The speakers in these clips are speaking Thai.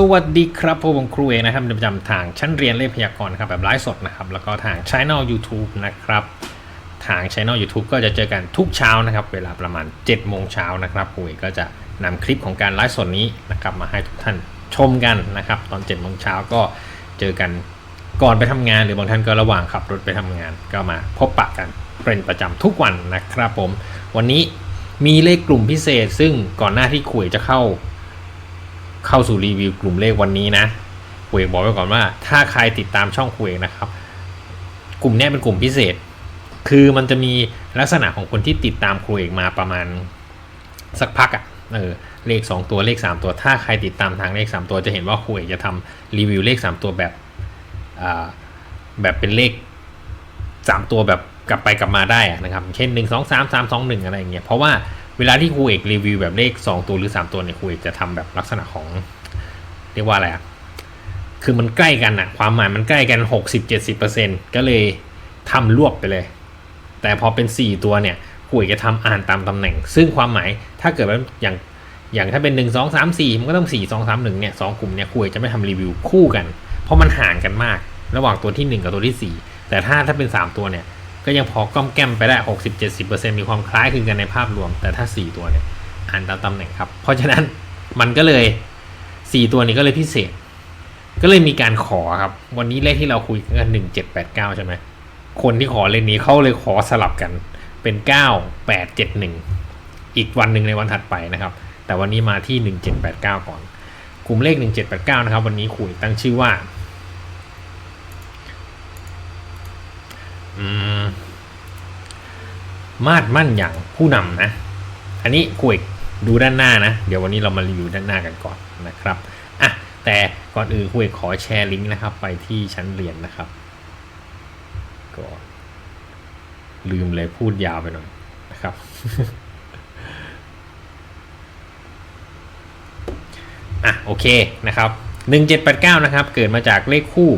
สวัสดีครับผมครูเอนะครับประจำทางชั้นเรียนเลขพยากรณ์ครับแบบไลฟ์สดนะครับ แล้วก็ทางช่อง YouTube นะครับ ทางช่อง YouTube ก็จะเจอกันทุกเช้านะครับ เวลาประมาณ7โมงเช้านะครับครูเอก็จะนำคลิปของการไลฟ์สดนี้นะครับมาให้ทุกท่านชมกันนะครับ ตอน7โมงเช้าก็เจอกันก่อนไปทำงานหรือบางท่านก็ระหว่างขับรถไปทำงานก็มาพบปะกันเป็นประจำทุกวันนะครับผม วันนี้มีเลขกลุ่มพิเศษ ซึ่งก่อนหน้าที่คุยจะเข้า เข้าสู่รีวิวกลุ่มเลขวันนี้นะคุยบอกไว้ก่อนว่า ถ้าใครติดตามช่องคุยนะครับ กลุ่มเนี้ยเป็นกลุ่มพิเศษ คือมันจะมีลักษณะของคนที่ติดตามครูเอกมาประมาณสักพักอะ่ะเออเลข 2 ตัวเลข 3 ตัว ถ้าใครติดตามทางเลข 3 ตัวจะเห็นว่าครูเอกจะทำรีวิวเลข 3 ตัวแบบอ่าแบบเป็นเลข 3 ตัวแบบกลับไปกลับมาได้นะครับ เช่น 1 2 3 3 2 1 อะไรอย่างเงี้ยเพราะว่า เวลาที่ครูเอกรีวิวแบบเลข 2 ตัวหรือ 3 ตัวเนี่ยครูเอกจะทำแบบลักษณะของ เรียกว่าอะไรอะคือมันใกล้กันอะความหมายมันใกล้กัน 60-70%ก็เลยทำรวบไปเลย แต่พอเป็น 4 ตัวเนี่ยครูเอกจะทำอ่านตามตำแหน่ง ซึ่งความหมายถ้าเกิดว่าอย่างอย่างถ้าเป็น 1 2 3 4 มันก็ต้อง 4 2 3 1เนี่ยสองกลุ่มเนี่ยครูเอกจะไม่ทำรีวิวคู่กัน เพราะมันห่างกันมาก ระหว่างตัวที่ 1 กับตัวที่ 4 แต่ถ้าถ้าเป็น 3 ตัวเนี่ย ก็ยังพอก้อมแก้มไปได้ 60-70%มีความคล้ายคลึงกันในภาพรวม แต่ถ้า 4 ตัวเนี่ยอ่านตามตำแหน่งครับ เพราะฉะนั้นมันก็เลย 4 ตัวนี้ก็เลยพิเศษ ก็เลยมีการขอครับ วันนี้เลขที่เราคุยกัน1789ใช่ไหมคนที่ขอเลขนี้เขาเลยขอสลับกันเป็น9871อีกวันหนึ่งในวันถัดไปนะครับ แต่วันนี้มาที่1789ก่อน กลุ่มเลข1789นะครับ วันนี้คุยตั้งชื่อว่า มาดมั่นอย่างผู้นำนะ อันนี้คุยดูด้านหน้านะ เดี๋ยววันนี้เรามารีวิวด้านหน้ากันก่อนนะครับอะแต่ก่อนอื่นคุยขอแชร์ลิงก์นะครับ ไปที่ชั้นเรียนนะครับก็ลืมเลยพูดยาวไปหน่อยนะครับอะโอเคนะครับ 1789 นะครับ เกิดมาจากเลขคู่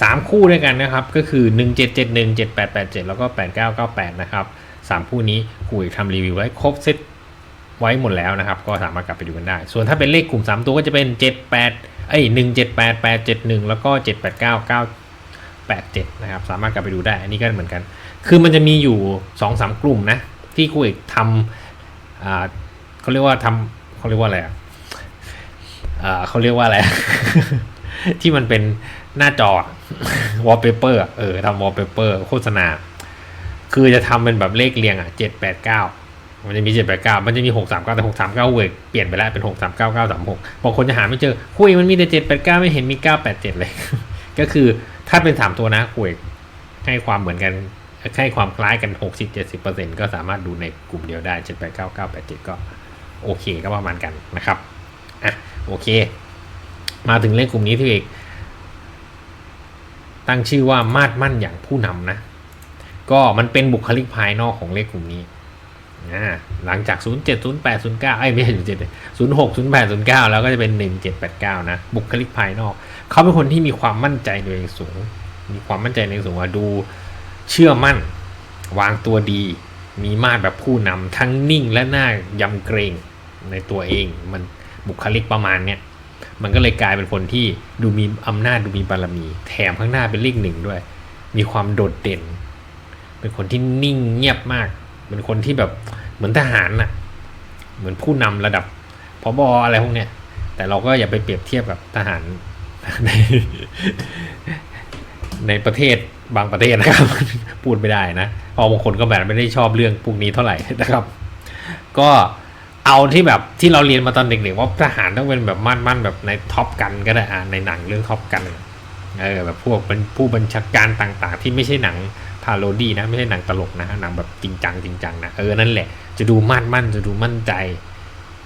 3 คู่ด้วยกันนะครับ ก็คือ 1771 7887 แล้วก็ 8998 นะครับ 3 คู่นี้คุยทำรีวิวไว้ครบเซตไว้หมดแล้วนะครับ ก็สามารถกลับไปดูกันได้ ส่วนถ้าเป็นเลขกลุ่ม 3 ตัวก็จะเป็น 78เอ้ย178871 แล้วก็789987 นะครับ สามารถกลับไปดูได้อันนี้ก็เหมือนกัน คือมันจะมีอยู่ 2-3 กลุ่มนะ ที่คุยทำอ่าเขาเรียกว่าทำเขาเรียกว่าอะไรอะอ่าเขาเรียกว่าอะไร ที่มันเป็น หน้าจอวอลเปเปอร์เออทำวอลเปเปอร์โฆษณา คือจะทำเป็นแบบเลขเรียงอะเจ็ดแปดเก้ามันจะมีเจ็ดแปดเก้ามันจะมีหกสามเก้าแต่หกสามเก้าเวกเปลี่ยนไปแล้วเป็นหกสามเก้าเก้าสามหกบางคนจะหาไม่เจอคุยมันมีแต่เจ็ดแปดเก้าไม่เห็นมีเก้าแปดเจ็ดเลย ก็คือถ้าเป็นสามตัวนะคุยให้ความเหมือนกันให้ความคล้ายกันหกสิบเจ็ดสิบเปอร์เซ็นก็สามารถดูในกลุ่มเดียวได้เจ็ดแปดเก้าเก้าแปดเจ็ดก็โอเคก็ประมาณกันนะครับ อะ โอเค มาถึงเลขกลุ่มนี้ที่เอก ตั้งชื่อว่ามาดมั่นอย่างผู้นำนะ ก็มันเป็นบุคลิกภายนอกของเลขกลุ่มนี้หลังจาก 0 7 0 8 0 9ไอ้ไม่ใช่0 7 0 6 0 8 0 9 แล้วก็จะเป็น 1 7 8 9 นะ บุคลิกภายนอก เขาเป็นคนที่มีความมั่นใจในตัวเองสูง มีความมั่นใจในตัวเองสูงว่าดูเชื่อมั่น วางตัวดี มีมาดแบบผู้นำทั้งนิ่งและหน้ายำเกรงในตัวเอง มันบุคลิกประมาณเนี้ย มันก็เลยกลายเป็นคนที่ดูมีอำนาจดูมีบารมี แถมข้างหน้าเป็นเลขหนึ่งด้วย มีความโดดเด่น เป็นคนที่นิ่งเงียบมาก เป็นคนที่แบบเหมือนทหารน่ะ เหมือนผู้นำระดับพบอะไรพวกเนี้ย แต่เราก็อย่าไปเปรียบเทียบกับทหารในในประเทศบางประเทศนะครับ พูดไม่ได้นะเพราะบางคนก็แบบไม่ได้ชอบเรื่องพวกนี้เท่าไหร่นะครับ ก็ เอาที่แบบที่เราเรียนมาตอนเด็กๆว่าทหารต้องเป็นแบบมั่นๆแบบในท็อปกันก็ได้อ่าในหนังเรื่องท็อปกันเออแบบพวกเป็นผู้บัญชาการต่างๆ ที่ไม่ใช่หนังพาโรดี้นะไม่ใช่หนังตลกนะหนังแบบจริงจังจริงจังนะเออนั่นแหละจะดูมั่นมั่นจะดูมั่นใจ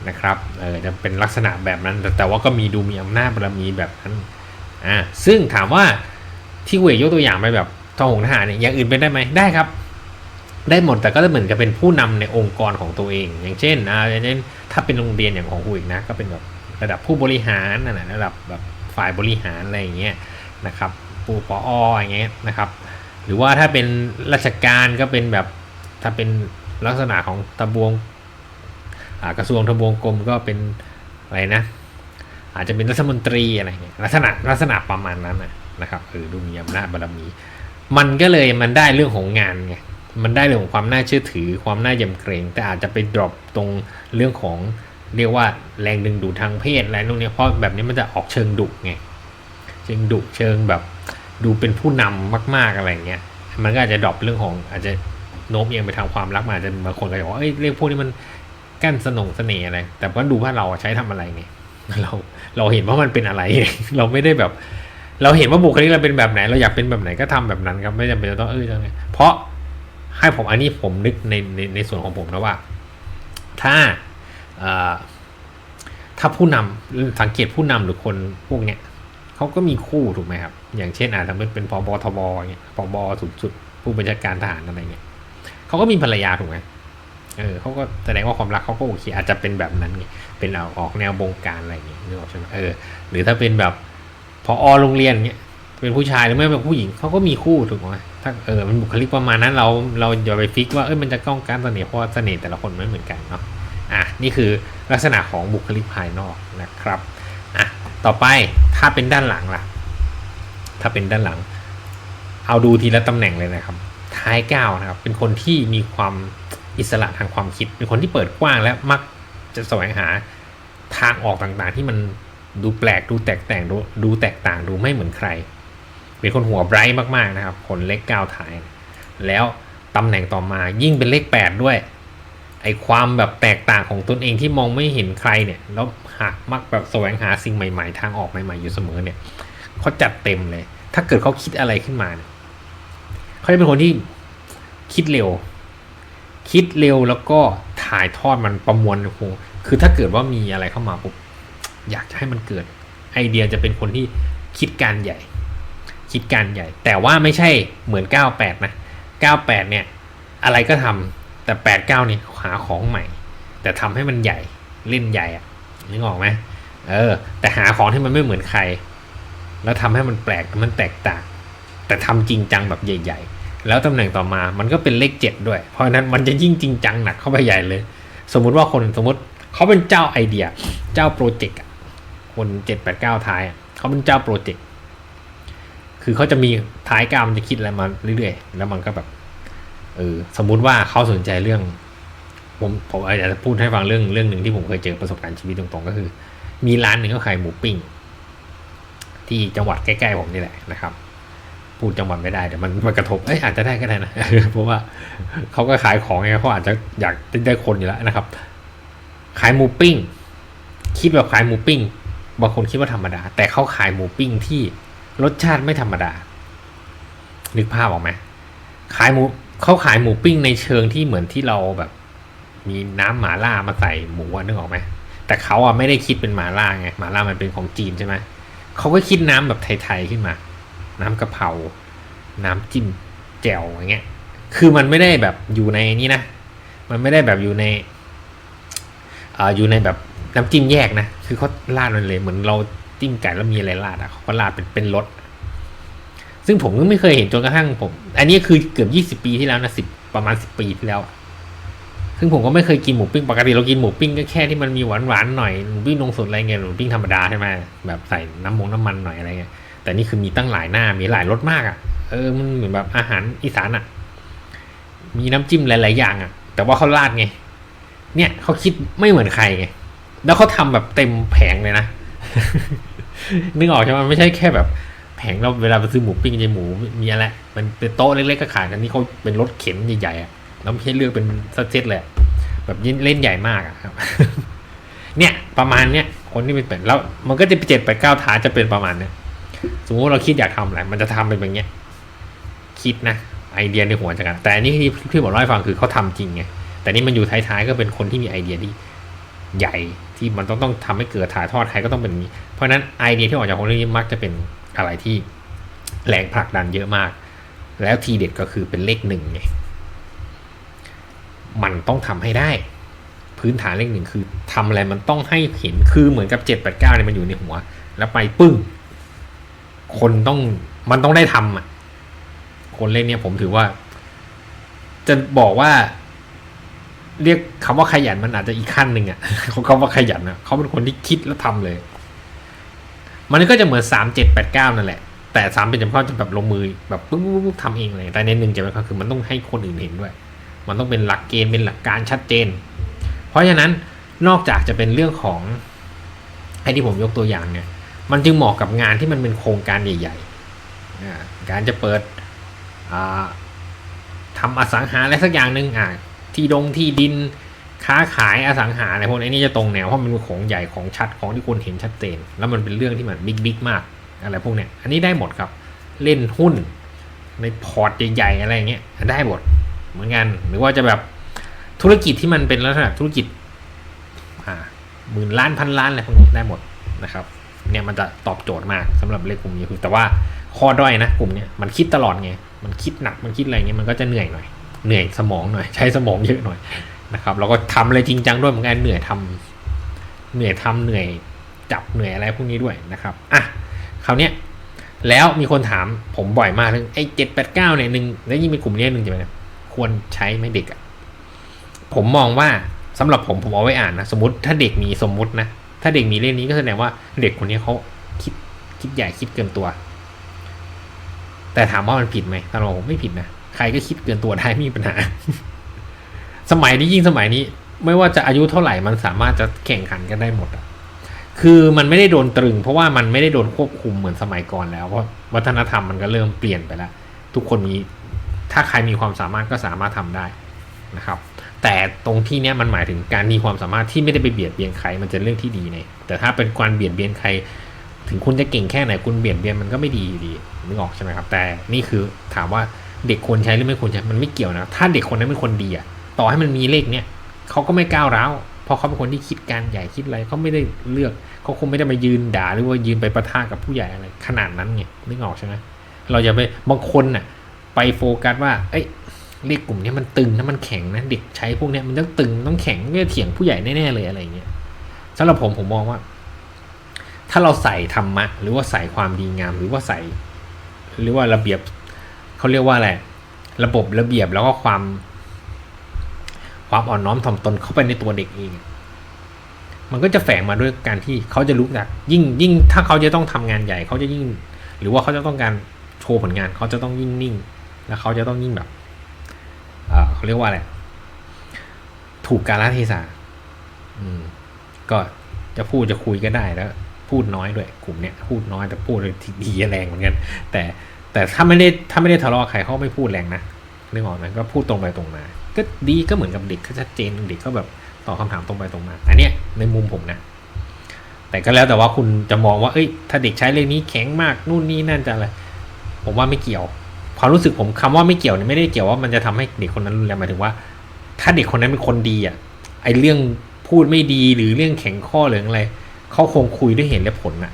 นะครับเออจะเป็นลักษณะแบบนั้น แต่แต่ว่าก็มีดูมีอำนาจบารมีแบบนั้นอ่าซึ่งถามว่าที่เวยยกตัวอย่างไปแบบทหงทหารเนี่ยอย่างอื่นเป็นได้ไหมได้ครับ ได้หมดแต่ก็จะเหมือนกับเป็นผู้นำในองค์กรของตัวเอง อย่างเช่นอ่าอย่างเช่นถ้าเป็นโรงเรียนอย่างของกูอีกนะ ก็เป็นแบบระดับผู้บริหารนั่นแหละระดับแบบฝ่ายบริหารอะไรอย่างเงี้ยนะครับผู้ปออย่างเงี้ยนะครับ หรือว่าถ้าเป็นราชการก็เป็นแบบถ้าเป็นลักษณะของตะบวงกระทรวงทบวงกรมก็เป็นอะไรนะ อาจจะเป็นรัฐมนตรีอะไรเงี้ยลักษณะลักษณะประมาณนั้นนะนะครับเออดูมีอำนาจบารมี มันก็เลยมันได้เรื่องของงานไง มันได้เรื่องของความน่าเชื่อถือ ความน่ายำเกรง แต่อาจจะไปดรอปตรงเรื่องของเรียกว่าแรงดึงดูดทางเพศอะไรนู่นเนี่ยเพราะแบบนี้มันจะออกเชิงดุไงเชิงดุเชิงแบบดูเป็นผู้นำมาก ๆอะไรเงี้ยมันก็อาจจะดรอปเรื่องของอาจจะโน้มเอียงไปทางความรักมันอาจจะบางคนก็จะบอกว่าเอ้ยเรื่องพวกนี้มันกั้นสนงเสน่ห์อะไร แต่ว่าดูว่าเราใช้ทำอะไรไงเราเราเห็นว่ามันเป็นอะไร เราไม่ได้แบบ เราเห็นว่าบุคลิกเราเป็นแบบไหน เราอยากเป็นแบบไหนก็ทำแบบนั้นครับไม่จำเป็นจะต้องเออจะไงเพราะ ให้ผมอันนี้ผมนึกในในในส่วนของผมนะว่า ถ้าถ้าผู้นำสังเกตผู้นำหรือคนพวกเนี้ยเขาก็มีคู่ถูกไหมครับ อย่างเช่นอาจจะเป็นพบทบเงี้ยพบสุดสุดผู้บัญชาการทหารอะไรเงี้ยเขาก็มีภรรยาถูกไหมเออเขาก็แสดงว่าความรักเขาก็โอเคอาจจะเป็นแบบนั้นไงเป็นเอาออกแนวบงการอะไรอย่างเงี้ยนึกออกใช่ไหมเออหรือถ้าเป็นแบบพอโรงเรียนเงี้ยเป็นผู้ชายหรือไม่เป็นผู้หญิงเขาก็มีคู่ถูกไหม ถ้าเออมันบุคลิกประมาณนั้นเราเราอย่าไปฟิกว่าเออมันจะก้องการเสน่ห์เพราะว่าเสน่ห์แต่ละคนไม่เหมือนกันเนาะอะนี่คือลักษณะของบุคลิกภายนอกนะครับอะต่อไปถ้าเป็นด้านหลังล่ะ ถ้าเป็นด้านหลัง เอาดูทีละตำแหน่งเลยนะครับ ท้ายก้าวนะครับ เป็นคนที่มีความอิสระทางความคิด เป็นคนที่เปิดกว้างและมักจะแสวงหาทางออกต่างๆ ที่มันดูแปลกดูแตกต่างดูดูแตกต่างดูไม่เหมือนใคร เป็นคนหัวไบรท์มากๆนะครับ คนเลขเก้าถ่าย แล้วตำแหน่งต่อมายิ่งเป็นเลขแปดด้วย ไอความแบบแตกต่างของตนเองที่มองไม่เห็นใครเนี่ย แล้วหากมักแบบแสวงหาสิ่งใหม่ๆ ทางออกใหม่ๆ อยู่เสมอเนี่ยเขาจัดเต็มเลย ถ้าเกิดเขาคิดอะไรขึ้นมาเนี่ยเขาจะเป็นคนที่คิดเร็ว คิดเร็วแล้วก็ถ่ายทอดมันประมวลโอ้โหคือถ้าเกิดว่ามีอะไรเข้ามาปุ๊บอยากจะให้มันเกิด ไอเดียจะเป็นคนที่คิดการใหญ่ คิดการใหญ่ แต่ว่าไม่ใช่เหมือน 98 นะ 98 เนี่ย อะไรก็ทำแต่ 89 เนี่ยหาของใหม่ แต่ทำให้มันใหญ่เล่นใหญ่อะนึกออกไหมเออ แต่หาของที่มันไม่เหมือนใคร แล้วทำให้มันแปลกมันแตกต่าง แต่ทำจริงจังแบบใหญ่ ๆ แล้วตำแหน่งต่อมามันก็เป็นเลขเจ็ดด้วย เพราะนั้นมันจะยิ่งจริงจังหนักเข้าไปใหญ่เลย สมมุติว่าคนสมมติเขาเป็นเจ้าไอเดีย เจ้าโปรเจกต์คนเจ็ดแปดเก้าท้ายเขาเป็นเจ้าโปรเจกต์ คือเขาจะมีท้ายกาวมันจะคิดอะไรมาเรื่อยๆ แล้วมันก็แบบเออสมมุติว่าเขาสนใจเรื่อง ผมผมอาจจะพูดให้ฟังเรื่องเรื่องหนึ่งที่ผมเคยเจอประสบการณ์ชีวิตตรงๆ ก็คือ มีร้านหนึ่งเขาขายหมูปิ้งที่จังหวัดใกล้ๆผมนี่แหละนะครับ พูดจังหวัดไม่ได้แต่มันมันกระทบเอ้ยอาจจะได้ก็ได้นะเพราะว่าเขาก็ขายของไงเขาอาจจะอยากได้คนอยู่แล้วนะครับ ขายหมูปิ้ง คิดแบบขายหมูปิ้งบางคนคิดว่าธรรมดา แต่เขาขายหมูปิ้งที่ รสชาติไม่ธรรมดา นึกภาพออกไหมขายหมูเขาขายหมูปิ้งในเชิงที่เหมือนที่เราแบบ มีน้ำหมาล่ามาใส่หมูนึกออกไหมแต่เขาอะไม่ได้คิดเป็นหมาล่าไงหมาล่ามันเป็นของจีนใช่ไหมเขาก็คิดน้ำแบบไทยๆขึ้นมา น้ำกะเพราน้ำจิ้มแจ่วอย่างเงี้ย คือมันไม่ได้แบบอยู่ในนี้นะ มันไม่ได้แบบอยู่ในอ่าอยู่ในแบบน้ำจิ้มแยกนะ คือเขาราดมันเลยเหมือนเรา จิ้มไก่แล้วมีอะไรราดอะเขาก็ราดเป็นเป็นรสซึ่งผมก็ไม่เคยเห็นจนกระทั่งผม อันนี้คือเกือบยี่สิบปีที่แล้วนะสิบประมาณสิบปีที่แล้ว ซึ่งผมก็ไม่เคยกินหมูปิ้งปกติเรากินหมูปิ้งก็แค่ที่มันมีหวานหวานๆหน่อยหมูปิ้งนงสดอะไรเงี้ยหมูปิ้งธรรมดาใช่ไหมแบบใส่น้ำมงน้ำมันหน่อยอะไรเงี้ยแต่นี่คือมีตั้งหลายหน้ามีหลายรสมากอะเออมันเหมือนแบบอาหารอีสานอะ มีน้ำจิ้มหลาย ๆ อย่างอะ แต่ว่าเขาราดไง เนี่ยเขาคิดไม่เหมือนใครไง แล้วเขาทำแบบเต็มแผงเลยนะ นึกออกใช่ไหมไม่ใช่แค่แบบแผงเราเวลาไปซื้อหมูปิ้งจะหมูมีอะไรมันเป็นโต๊ะเล็กๆก็ขายกันนี่เขาเป็นรถเข็นใหญ่ๆอะแล้วไม่ใช่เลือกเป็นเซตเลย แบบเล่นใหญ่มากอะครับ เนี่ยประมาณเนี้ยคนที่เป็นแล้ว มันก็จะเจ็ดแปดเก้าฐานจะเป็นประมาณเนี้ยสมมติเราคิดอยากทำอะไรมันจะทำเป็นแบบเนี้ยคิดนะไอเดียในหัวจากกันแต่อันนี้ที่พี่บอกเล่าให้ฟังคือเขาทำจริงไงแต่นี่มันอยู่ท้ายๆก็เป็นคนที่มีไอเดียที่ใหญ่ ที่มันต้องต้องทำให้เกิดถ่ายทอดใครก็ต้องเป็นนี้ เพราะฉะนั้นไอเดียที่ออกจากคนนี้มักจะเป็นอะไรที่แรงผลักดันเยอะมาก แล้วทีเด็ดก็คือเป็นเลขหนึ่งไงมันต้องทำให้ได้ พื้นฐานเลขหนึ่งคือทำอะไรมันต้องให้เห็นคือเหมือนกับเจ็ดแปดเก้าเนี่ยมันอยู่ในหัว แล้วไปปึ้ง คนต้องมันต้องได้ทำอะคนเล่นเนี่ยผมถือว่า จะบอกว่า เรียกคำว่าขยันมันอาจจะอีกขั้นหนึ่งอะเขาคำว่าขยันอะเขาเป็นคนที่คิดแล้วทำเลย มันก็จะเหมือนสามเจ็ดแปดเก้านั่นแหละ แต่สามเป็นจำเพาะจะแบบลงมือแบบปุ๊บปุ๊บปุ๊บทำเองเลยแต่ในหนึ่งจะเป็นคือมันต้องให้คนอื่นเห็นด้วย มันต้องเป็นหลักเกณฑ์เป็นหลักการชัดเจน เพราะฉะนั้นนอกจากจะเป็นเรื่องของไอ้ที่ผมยกตัวอย่างเนี่ย มันจึงเหมาะกับงานที่มันเป็นโครงการใหญ่ๆการจะเปิดอ่าทำอสังหาอะไรสักอย่างหนึ่งอ่า ที่ดงที่ดินค้าขายอสังหาอะไรพวกนี้นี่จะตรงแนวเพราะมันเป็นของใหญ่ของชัดของที่คนเห็นชัดเจน แล้วมันเป็นเรื่องที่มันบิ๊กบิ๊กมากอะไรพวกเนี้ยอันนี้ได้หมดครับ เล่นหุ้น ในพอร์ตใหญ่ๆอะไรเงี้ยได้หมดเหมือนกันหรือว่าจะแบบธุรกิจที่มันเป็นลักษณะธุรกิจอ่าหมื่นล้านพันล้านอะไรพวกนี้ได้หมดนะครับเนี่ยมันจะตอบโจทย์มากสำหรับเลขกลุ่มนี้คือแต่ว่าข้อด้อยนะกลุ่มเนี้ยมันคิดตลอดไงมันคิดหนักมันคิดอะไรเงี้ยมันก็จะเหนื่อยหน่อย เหนื่อยสมองหน่อย ใช้สมองเยอะหน่อยนะครับเราก็ทำอะไรจริงจังด้วยเหมือนกันเหนื่อยทำเหนื่อยทำเหนื่อยจับเหนื่อยอะไรพวกนี้ด้วยนะครับอะคราวเนี้ยแล้วมีคนถามผมบ่อยมากเรื่องไอ้เจ็ดแปดเก้าเนี่ยหนึ่งแล้วยิ่งเป็นกลุ่มนี้หนึ่งจะเป็นควรใช้ไหมเด็กอะผมมองว่าสำหรับผมผมเอาไว้อ่านนะสมมติถ้าเด็กมีสมมุตินะถ้าเด็กมีเรื่องนี้ก็แสดงว่าเด็กคนนี้เขาคิดคิดใหญ่คิดเกินตัว แต่ถามว่ามันผิดไหมสำหรับผมไม่ผิดนะ ใครก็คิดเกินตัวได้ไม่มีปัญหา สมัยนี้ยิ่งสมัยนี้ ไม่ว่าจะอายุเท่าไหร่มันสามารถจะแข่งขันกันได้หมดอะคือมันไม่ได้โดนตรึง เพราะว่ามันไม่ได้โดนควบคุมเหมือนสมัยก่อนแล้วเพราะวัฒนธรรมมันก็เริ่มเปลี่ยนไปแล้ว ทุกคนมีถ้าใครมีความสามารถก็สามารถทำได้นะครับ แต่ตรงที่เนี้ยมันหมายถึงการมีความสามารถที่ไม่ได้ไปเบียดเบียนใครมันจะเรื่องที่ดีเนยแต่ถ้าเป็นการเบียดเบียนใคร ถึงคุณจะเก่งแค่ไหนคุณเบียดเบียนมันก็ไม่ดีดีนึกออกใช่ไหมครับ แต่นี่คือถามว่า เด็กควรใช้หรือไม่ควรใช้มันไม่เกี่ยวนะ ถ้าเด็กคนนั้นเป็นคนดีอะต่อให้มันมีเลขเนี้ยเขาก็ไม่ก้าวร้าวเพราะเขาเป็นคนที่คิดการใหญ่คิดอะไรเขาไม่ได้เลือกเขาคงไม่ได้มายืนด่าหรือว่ายืนไปประทะกับผู้ใหญ่อะไรขนาดนั้นไงนึกออกใช่ไหมเราจะไปบางคนน่ะไปโฟกัสว่า เอ้ยเลขกลุ่มนี้มันตึงนะมันแข็งนะเด็กใช้พวกเนี้ยมันต้องตึงต้องแข็งก็จะเถียงผู้ใหญ่แน่ๆเลยอะไรเงี้ยสำหรับผมผมมองว่า ถ้าเราใส่ธรรมะหรือว่าใส่ความดีงาม หรือว่าใส่ หรือว่าระเบียบ เขาเรียกว่าอะไร ระบบระเบียบแล้วก็ความ ความอ่อนน้อมถ่อมตนเข้าไปในตัวเด็กเอง มันก็จะแฝงมาด้วยการที่เขาจะรู้จักยิ่งยิ่งถ้าเขาจะต้องทำงานใหญ่ เขาจะยิ่ง หรือว่าเขาจะต้องการโชว์ผลงาน เขาจะต้องยิ่งนิ่ง แล้วเขาจะต้องยิ่งแบบเขาเรียกว่าอะไร ถูกกาลเทศะอืมก็จะพูดจะคุยก็ได้แล้ว พูดน้อยด้วยกลุ่มเนี้ยพูดน้อยแต่พูดเลยทีดีแรงเหมือนกัน แต่ แต่ถ้าไม่ได้ถ้าไม่ได้ทะเลาะใครเขาไม่พูดแรงนะนึกออกไหมก็พูดตรงไปตรงมา ก็ดีก็เหมือนกับเด็กก็ชัดเจนเด็กก็แบบตอบคำถามตรงไปตรงมาอันเนี้ยในมุมผมนะ แต่ก็แล้วแต่ว่าคุณจะมองว่าเอ้ย ถ้าเด็กใช้เรื่องนี้แข็งมากนู่นนี่นั่นจะอะไรผมว่าไม่เกี่ยว ความรู้สึกผมคำว่าไม่เกี่ยวเนี่ยไม่ได้เกี่ยวว่ามันจะทำให้เด็กคนนั้นรุนแรงหมายถึงว่า ถ้าเด็กคนนั้นเป็นคนดีอะไอเรื่องพูดไม่ดีหรือเรื่องแข็งข้อหรืออะไรเขาคงคุยด้วยเหตุและผลน่ะ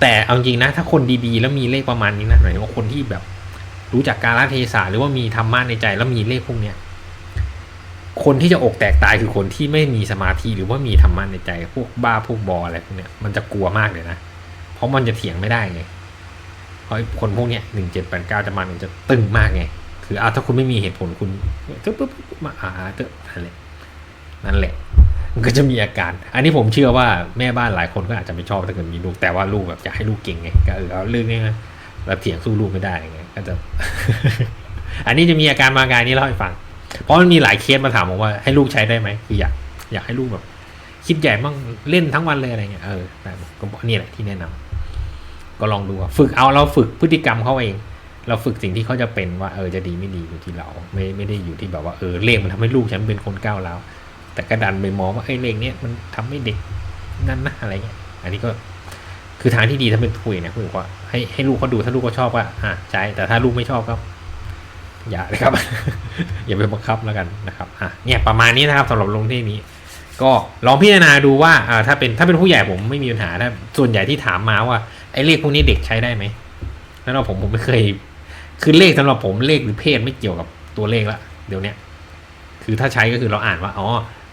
แต่เอาจริงนะ ถ้าคนดีๆ แล้วมีเลขประมาณนี้นะหมายถึงว่าคนที่แบบรู้จักกาลเทศะหรือว่ามีธรรมะในใจแล้วมีเลขพวกเนี้ยคนที่จะอกแตกตายคือคนที่ไม่มีสมาธิหรือว่ามีธรรมะในใจ พวกบ้าพวกบออะไรพวกเนี้ยมันจะกลัวมากเลยนะเพราะมันจะเถียงไม่ได้ไงเพราะคนพวกเนี้ยหนึ่งเจ็ดแปดเก้าจะมามันจะตึงมากไงคือเอาถ้าคุณไม่มีเหตุผลคุณก็ปุ๊บปุ๊บมาอาเตอะนั่นแหละนั่นแหละ มันก็จะมีอาการ อันนี้ผมเชื่อว่าแม่บ้านหลายคนก็อาจจะไม่ชอบถ้าเกิดมีลูกแต่ว่าลูกแบบอยากให้ลูกเก่งไงก็เออเอาเรื่องนี้นะแล้วเถียงสู้ลูกไม่ได้ไงก็จะ อันนี้จะมีอาการมาการนี้เล่าให้ฟัง เพราะมันมีหลายเคสมาถามผมว่าให้ลูกใช้ได้ไหมคืออยากอยากให้ลูกแบบ คิดใหญ่บ้างเล่นทั้งวันเลยอะไรเงี้ยเออแต่ก็บอกนี่แหละที่แนะนำก็ลองดูฝึกเอาเราฝึกพฤติกรรมเขาเองเราฝึกสิ่งที่เขาจะเป็นว่าเออจะดีไม่ดีอยู่ที่เรา ไม่ไม่ได้อยู่ที่แบบว่าเออเลขมันทำให้ลูกฉันเป็นคนก้าวร้าว แต่ก็ดันไปมองว่าไอ้เลขเนี้ยมันทำให้เด็กนั่นนะอะไรเงี้ย อันนี้ก็คือทางที่ดีถ้าเป็นคุยนะคุยว่าให้ให้ลูกเขาดูถ้าลูกเขาชอบก็อะใช้แต่ถ้าลูกไม่ชอบก็อย่าเลยครับ อย่าไปบังคับแล้วกันนะครับอะเนี่ยประมาณนี้นะครับสำหรับลงที่นี้ ก็ลองพิจารณาดูว่าอ่าถ้าเป็นถ้าเป็นผู้ใหญ่ผมไม่มีปัญหาถ้าส่วนใหญ่ที่ถามมาว่าไอ้เลขพวกนี้เด็กใช้ได้ไหมแล้วเราผมผมไม่เคย คือเลขสำหรับผมเลขหรือเพศไม่เกี่ยวกับตัวเลขละเดี๋ยวนี้คือถ้าใช้ก็คือเราอ่านว่าอ๋อ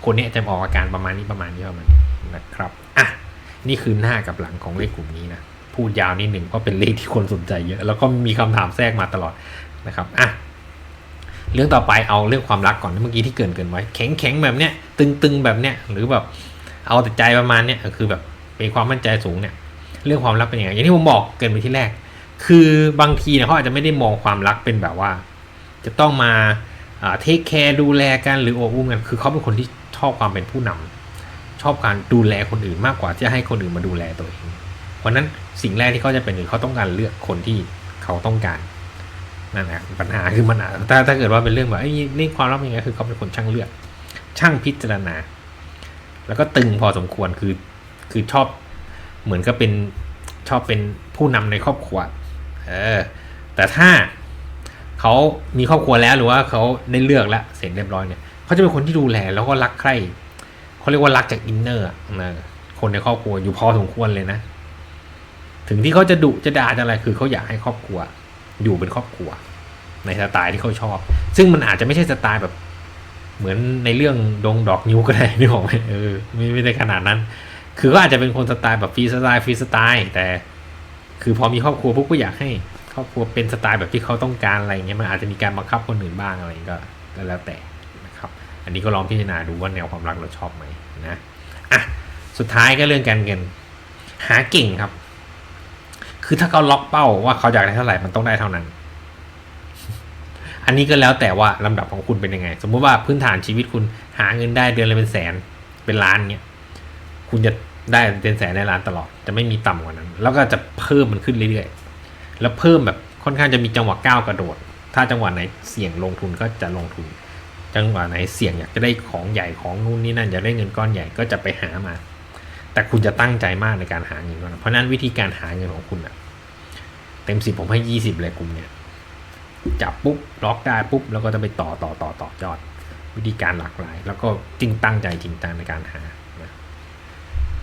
คนนี้จะออกอาการประมาณนี้ประมาณนี้ประมาณนี้นะครับอะนี่คือหน้ากับหลังของเลขกลุ่มนี้นะพูดยาวนิดหนึ่งเพราะเป็นเลขที่คนสนใจเยอะ แล้วก็มีคำถามแทรกมาตลอดนะครับอะเรื่องต่อไปเอาเรื่องความรักก่อนเมื่อกี้ที่เกินเกินไว้ แข็งแข็งแบบเนี้ยตึงๆแบบเนี้ยหรือแบบเอาแต่ใจประมาณเนี้ยคือแบบมีความมั่นใจสูงเนี่ย เรื่องความรักเป็นยังไงอย่างที่ผมบอกเกินไปที่แรก คือบางทีเนี่ยเขาอาจจะไม่ได้มองความรักเป็นแบบว่า จะต้องมาเทคแคร์ดูแลกันหรือโอบอุ้มกันคือเขาเป็นคนที่ ชอบความเป็นผู้นำชอบการดูแลคนอื่นมากกว่าที่จะให้คนอื่นมาดูแลตัวเอง เพราะนั้นสิ่งแรกที่เขาจะเป็นคือเขาต้องการเลือกคนที่เขาต้องการนั่นแหละปัญหาคือมันถ้าถ้าเกิดว่าเป็นเรื่องแบบไอ้นี่ความรักเป็นยังไงคือเขาเป็นคนช่างเลือก ช่างพิจารณา แล้วก็ตึงพอสมควรคือคือชอบเหมือนก็เป็นชอบเป็นผู้นำในครอบครัวเออแต่ถ้าเขามีครอบครัวแล้วหรือว่าเขาได้เลือกแล้วเสร็จเรียบร้อยเนี่ย เขาจะเป็นคนที่ดูแลแล้วก็รักใคร่เขาเรียกว่ารักจากอินเนอร์นะคนในครอบครัวอยู่พอสมควรเลยนะ ถึงที่เขาจะดุจะด่าจะอะไรคือเขาอยากให้ครอบครัว อยู่เป็นครอบครัว ในสไตล์ที่เขาชอบ ซึ่งมันอาจจะไม่ใช่สไตล์แบบ เหมือนในเรื่องดงดอกนิ้วก็ได้นี่ของเออไม่ไม่ได้ขนาดนั้น คือก็อาจจะเป็นคนสไตล์แบบฟรีสไตล์ฟรีสไตล์แต่ คือพอมีครอบครัวปุ๊บก็อยากให้ครอบครัวเป็นสไตล์แบบที่เขาต้องการอะไรเงี้ยมันอาจจะมีการบังคับคนอื่นบ้างอะไรก็แล้วแต่ อันนี้ก็ลองพิจารณาดูว่าแนวความรักเราชอบไหมนะอะสุดท้ายก็เรื่องการเงิน หาเก่งครับ คือถ้าเขาล็อกเป้าว่าเขาอยากได้เท่าไหร่มันต้องได้เท่านั้น อันนี้ก็แล้วแต่ว่าลำดับของคุณเป็นยังไง สมมุติว่าพื้นฐานชีวิตคุณหาเงินได้เดือนละเป็นแสนเป็นล้านเงี้ยคุณจะได้เป็นแสนในล้านตลอด จะไม่มีต่ำกว่านั้น แล้วก็จะเพิ่มมันขึ้นเรื่อยๆ แล้วเพิ่มแบบค่อนข้างจะมีจังหวะก้าวกระโดด ถ้าจังหวะไหนเสี่ยงลงทุนก็จะลงทุน จังหวะไหนเสี่ยงอยากจะได้ของใหญ่ของนู่นนี่นั่นอยากได้เงินก้อนใหญ่ก็จะไปหามา แต่คุณจะตั้งใจมากในการหาเงินก่อนเพราะนั้นวิธีการหาเงินของคุณอะเต็มสิบผมให้ยี่สิบเลยกลุ่มเนี่ยจับปุ๊บล็อกได้ปุ๊บแล้วก็จะไปต่อต่อต่อต่อยอด วิธีการหลากหลาย แล้วก็จริงตั้งใจจริงจังในการหา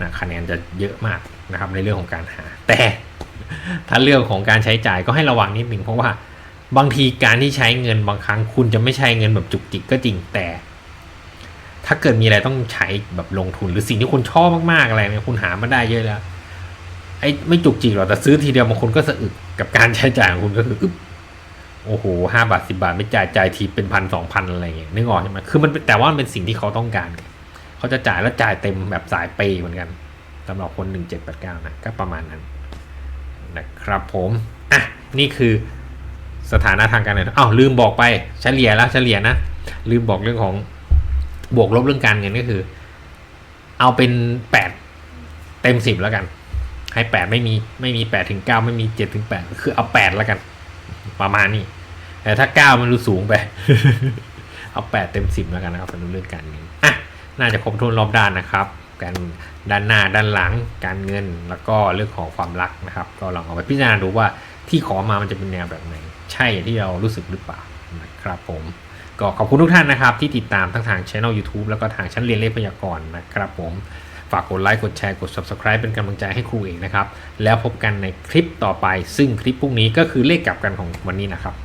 นะคะแนนจะเยอะมากนะครับในเรื่องของการหา แต่ถ้าเรื่องของการใช้จ่ายก็ให้ระวังนิดนึงเพราะว่า บางทีการที่ใช้เงินบางครั้งคุณจะไม่ใช้เงินแบบจุกจิกก็จริงแต่ ถ้าเกิดมีอะไรต้องใช้แบบลงทุนหรือสิ่งที่คุณชอบมากๆอะไรเนี่ยคุณหามาได้เยอะแล้วไอ้ไม่จุกจิกหรอกแต่ซื้อทีเดียวบางคนก็สะอึกกับการใช้จ่ายของคุณก็คืออึ๊บโอ้โหห้าบาทสิบาทไม่จ่ายจ่ายทีเป็นพันสองพันอะไรอย่างเงี้ยนึกออกใช่ไหมคือมันเป็นแต่ว่ามันเป็นสิ่งที่เขาต้องการ เขาจะจ่ายแล้วจ่ายเต็มแบบสายเปย์เหมือนกันสำหรับคนหนึ่งเจ็ดแปดเก้านะก็ประมาณนั้นนะครับผมอะนี่คือ สถานะทางการเงินอ้าวลืมบอกไปเฉลี่ยแล้วเฉลี่ยนะลืมบอกเรื่องของบวกลบเรื่องการเงินก็คือ เอาเป็นแปดเต็มสิบแล้วกัน ให้แปดไม่มีไม่มีแปดถึงเก้าไม่มีเจ็ดถึงแปดคือเอาแปดแล้วกัน ประมาณนี้แต่ถ้าเก้ามันดูสูงไป เอาแปดเต็มสิบแล้วกันนะครับสำหรับเรื่องการเงินอะน่าจะครบถ้วนรอบด้านนะครับการด้านหน้าด้านหลังการเงินแล้วก็เรื่องของความรักนะครับ ก็ลองเอาไปพิจารณาดูว่าที่ขอมามันจะเป็นแนวแบบไหน ใช่ที่เรารู้สึกหรือเปล่านะครับผมก็ขอบคุณทุกท่านนะครับ ที่ติดตามทั้งทางช่อง YouTube แล้วก็ทางชั้นเรียนเลขพยากรณ์นะครับผมฝากกดไลค์กดแชร์กด Subscribe เป็นกำลังใจให้ครูเองนะครับ แล้วพบกันในคลิปต่อไป ซึ่งคลิปพรุ่งนี้ก็คือเลขกลับกันของวันนี้นะครับ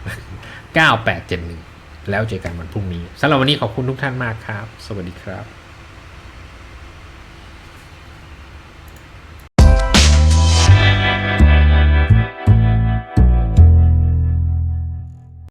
9871 แล้วเจอกันวันพรุ่งนี้สำหรับวันนี้ขอบคุณทุกท่านมากครับ สวัสดีครับ